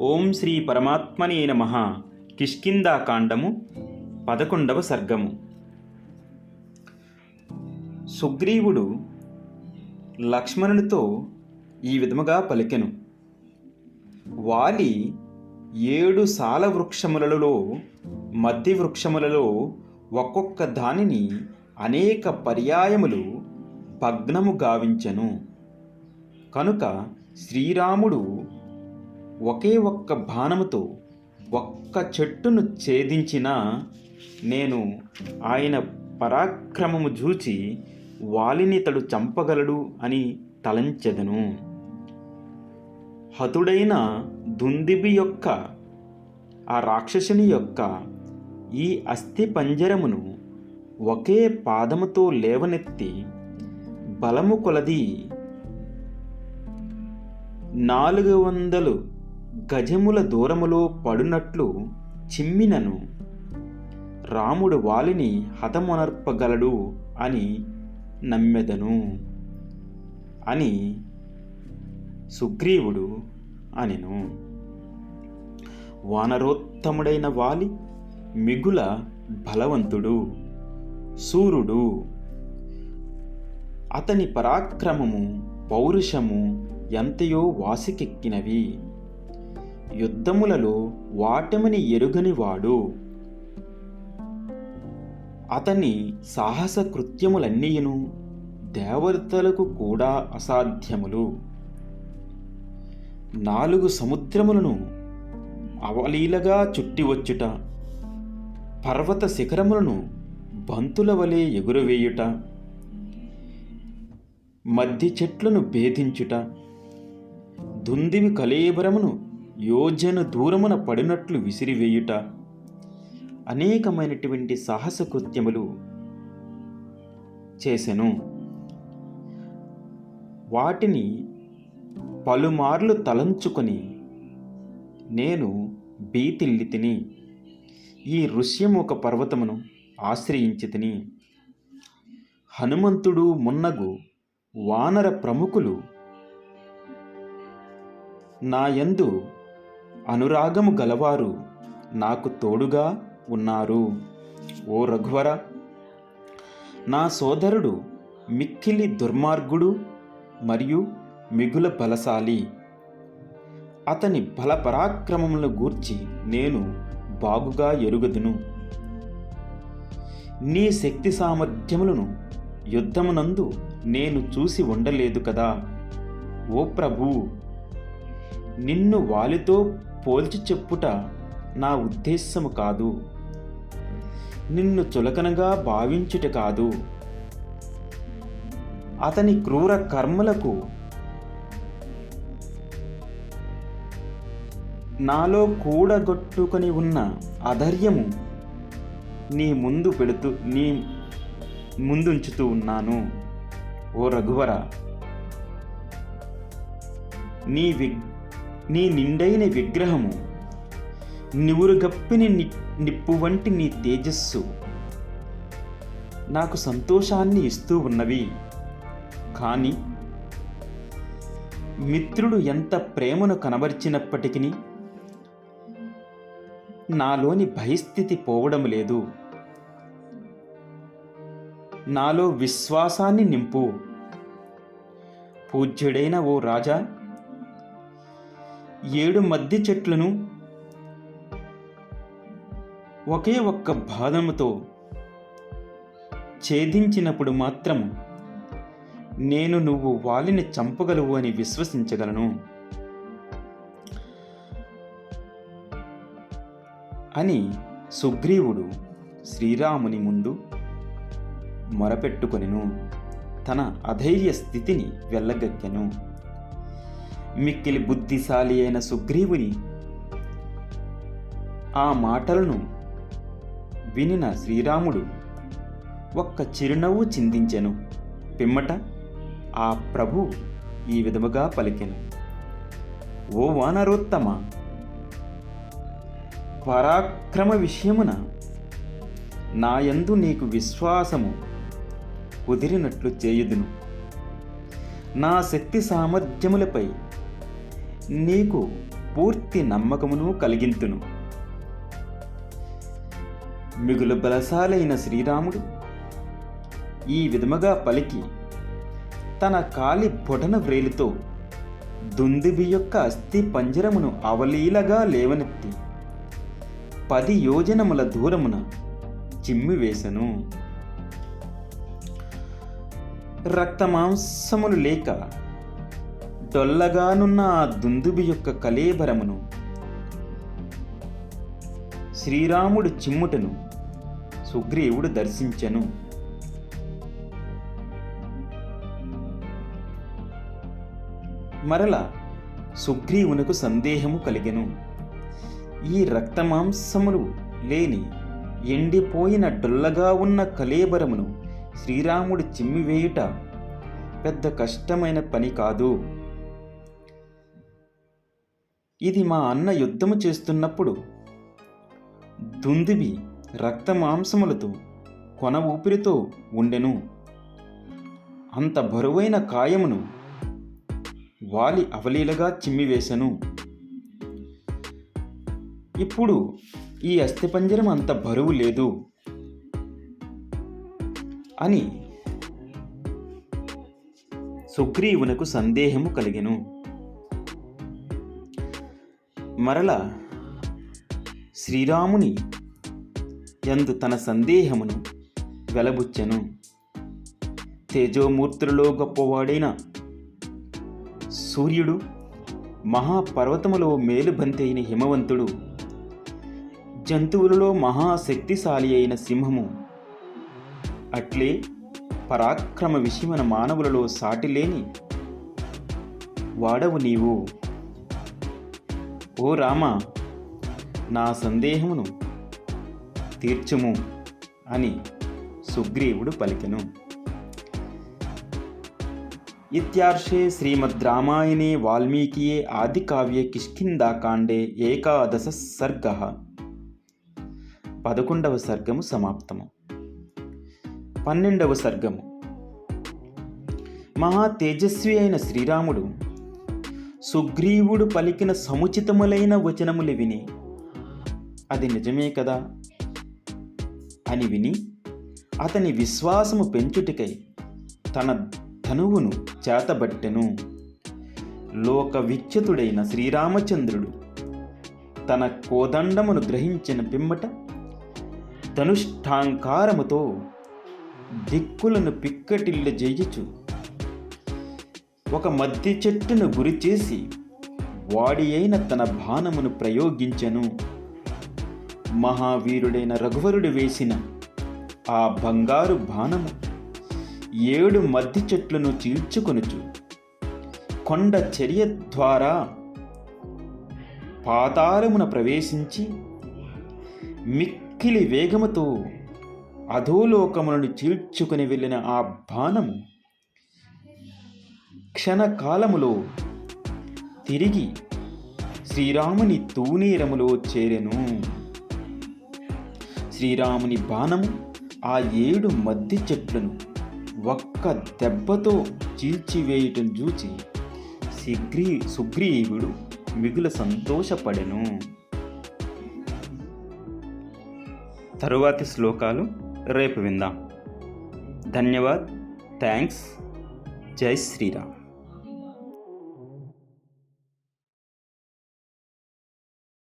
ఓం శ్రీ పరమాత్మనే నమ. కిష్కిందాకాండము పదకొండవ సర్గము. సుగ్రీవుడు లక్ష్మణునితో ఈ విధముగా పలికెను. వాలి ఏడు సాల వృక్షములలో మధ్య వృక్షములలో ఒక్కొక్క దానిని అనేక పర్యాయములు భగ్నము గావించెను. కనుక శ్రీరాముడు ఒకే ఒక్క బాణముతో ఒక్క చెట్టును ఛేదించిన నేను ఆయన పరాక్రమము చూచి వాలిని తడు చంపగలడు అని తలంచెదను. హతుడైన దుందిబి యొక్క ఆ రాక్షసుని యొక్క ఈ అస్థి పంజరమును ఒకే పాదముతో లేవనెత్తి బలము కొలది నాలుగు వందలు గజముల దూరములో పడునట్లు చిమ్మినను. రాముడు వాలిని హతమునర్పగలడు అని నమ్మెదను అని సుగ్రీవుడు అనెను. వానరోత్తముడైన వాలి మిగుల బలవంతుడు సూర్యుడు అతని పరాక్రమము పౌరుషము ఎంతయో వాసికెక్కినవి. యుద్ధములలో వాటమిని ఎరుగనివాడు అతని సాహస కృత్యములన్నీయును దేవతలకు కూడా అసాధ్యములు. నాలుగు సముద్రములను అవలీలగా చుట్టివచ్చుట పర్వత శిఖరములను బంతుల వలె ఎగురవేయుట మధ్య చెట్లను భేదించుట దుందివి కలేబరమును యోజన దూరమున పడినట్లు విసిరివేయుట. అనేకమైనటువంటి సాహస కృత్యములు చేశాను వాటిని పలుమార్లు తలంచుకొని నేను భీతిల్లి తిని ఈ ఒక పర్వతమును ఆశ్రయించి తిని హనుమంతుడు మున్నగు వానర ప్రముఖులు నాయందు అనురాగము గలవారు నాకు తోడుగా ఉన్నారు. ఓ రఘువర నా సోదరుడు మిక్కిలి దుర్మార్గుడు మరియు మిగుల బలశాలి. అతని బలపరాక్రమములను గూర్చి నేను బాగుగా ఎరుగదును. నీ శక్తి సామర్థ్యములను యుద్ధమునందు నేను చూసి ఉండలేదు కదా. ఓ ప్రభు నిన్ను వాలితో పోల్చి చెప్పుట నా ఉద్దేశము కాదు. నిన్ను చులకనగా భావించుట కాదు. అతని క్రూర కర్మలకు నాలో కూడగొట్టుకొని ఉన్న అధైర్యము నీ ముందు పెడుతూ నీ ముందుంచుతూ ఉన్నాను. ఓ రఘువర నీ విగ్ నీ నిండైన విగ్రహము నివురుగప్పిని ని నిప్పు వంటి నీ తేజస్సు నాకు సంతోషాన్ని ఇస్తూ ఉన్నవి. కానీ మిత్రుడు ఎంత ప్రేమను కనబరిచినప్పటికీ నాలోని భయస్థితి పోవడం లేదు. నాలో విశ్వాసాన్ని నింపు. పూజ్యుడైన ఓ రాజా ఏడు మద్ది చెట్లను ఒకే ఒక్క బాధముతో ఛేదించినప్పుడు మాత్రం నేను నువ్వు వాలిని చంపగలవు అని విశ్వసించగలను అని సుగ్రీవుడు శ్రీరాముని ముందు మొరపెట్టుకొనెను. తన అధైర్య స్థితిని వెళ్ళగక్కెను మిక్కిలి బుద్ధిశాలి అయిన సుగ్రీవుని ఆ మాటలను వినిన శ్రీరాముడు ఒక్క చిరునవ్వు చిందించెను. పిమ్మట ఆ ప్రభు ఈ విధముగా పలికెను. ఓ వానరోత్తమ పరాక్రమ విషయమున నాయందు నీకు విశ్వాసము కుదిరినట్లు చేయుదును. నా శక్తి సామర్థ్యములపై నీకు పూర్తి నమ్మకమును కలిగింతును. మిగులు బలశాలైన శ్రీరాముడు ఈ విధముగా పలికి తన కాలి బొటన వ్రేలితో దుందుబి యొక్క అస్థి పంజరమును అవలీలగా లేవనెత్తి పది యోజనముల దూరమున చిమ్మివేశను రక్తమాంసములు లేక తొల్లగానున్న ఆ దుందుబి యొక్క కలేబరమును శ్రీరాముడు చిమ్ముటను సుగ్రీవుడు దర్శించెను. మరల సుగ్రీవునకు సందేహము కలిగెను. ఈ రక్తమాంసములు లేని ఎండిపోయిన డొల్లగా ఉన్న కలేబరమును శ్రీరాముడు చిమ్మివేయుట పెద్ద కష్టమైన పని కాదు. ఇది మా అన్న యుద్ధము చేస్తున్నప్పుడు దుందుబి రక్తమాంసములతో కొన ఊపిరితో ఉండెను. అంత బరువైన కాయమును వాలి అవలీలగా చిమ్మివేశను. ఇప్పుడు ఈ అస్థిపంజరం అంత బరువు లేదు అని సుగ్రీవునకు సందేహము కలిగెను. మరల శ్రీరాముని యందు తన సందేహమును వెలబుచ్చెను. తేజోమూర్తులలో గొప్పవాడైన సూర్యుడు మహాపర్వతములో మేలుబంతి అయిన హిమవంతుడు జంతువులలో మహాశక్తిశాలి అయిన సింహము. అట్లే పరాక్రమ విషయమైన మానవులలో సాటిలేని వాడవు నీవు. ఓ రామ నా సందేహమును తీర్చుము అని సుగ్రీవుడు పలికెను. ఇత్యార్షే శ్రీమద్ రామాయణే వాల్మీకియే ఆదికావ్యే కిష్కిందాకాండే ఏకాదశ సర్గ. పదకొండవ సర్గము సమాప్తము. పన్నెండవ సర్గము. మహా తేజస్వి అయిన శ్రీరాముడు సుగ్రీవుడు పలికిన సముచితములైన వచనములు విని. అది నిజమే కదా? అని విని అతని విశ్వాసము పెంచుటికై తన ధనువును చేతబట్టెను. లోక విఖ్యతుడైన శ్రీరామచంద్రుడు తన కోదండమును గ్రహించిన పిమ్మట ధనుష్ఠాంకారముతో దిక్కులను పిక్కటిల్లు జయించు ఒక మద్ది చెట్టును గురిచేసి వాడి అయిన తన బాణమును ప్రయోగించెను. మహావీరుడైన రఘువరుడు వేసిన ఆ బంగారు బాణము ఏడు మద్ది చెట్లను చీల్చుకొనుచు కొండ చర్య ద్వారా పాతాళమున ప్రవేశించి మిక్కిలి వేగముతో అధోలోకములను చీల్చుకుని వెళ్ళిన ఆ బాణము క్షణకాలములో తిరిగి శ్రీరాముని తూనీరములో చేరెను. శ్రీరాముని బాణము ఆ ఏడు మద్ది చెట్లను ఒక్క దెబ్బతో చీల్చివేయటం చూచి సిగ్రీ సుగ్రీవుడు మిగుల సంతోషపడెను. తరువాతి శ్లోకాలు రేపు విందాం. ధన్యవాద్. థ్యాంక్స్ జై శ్రీరామ్.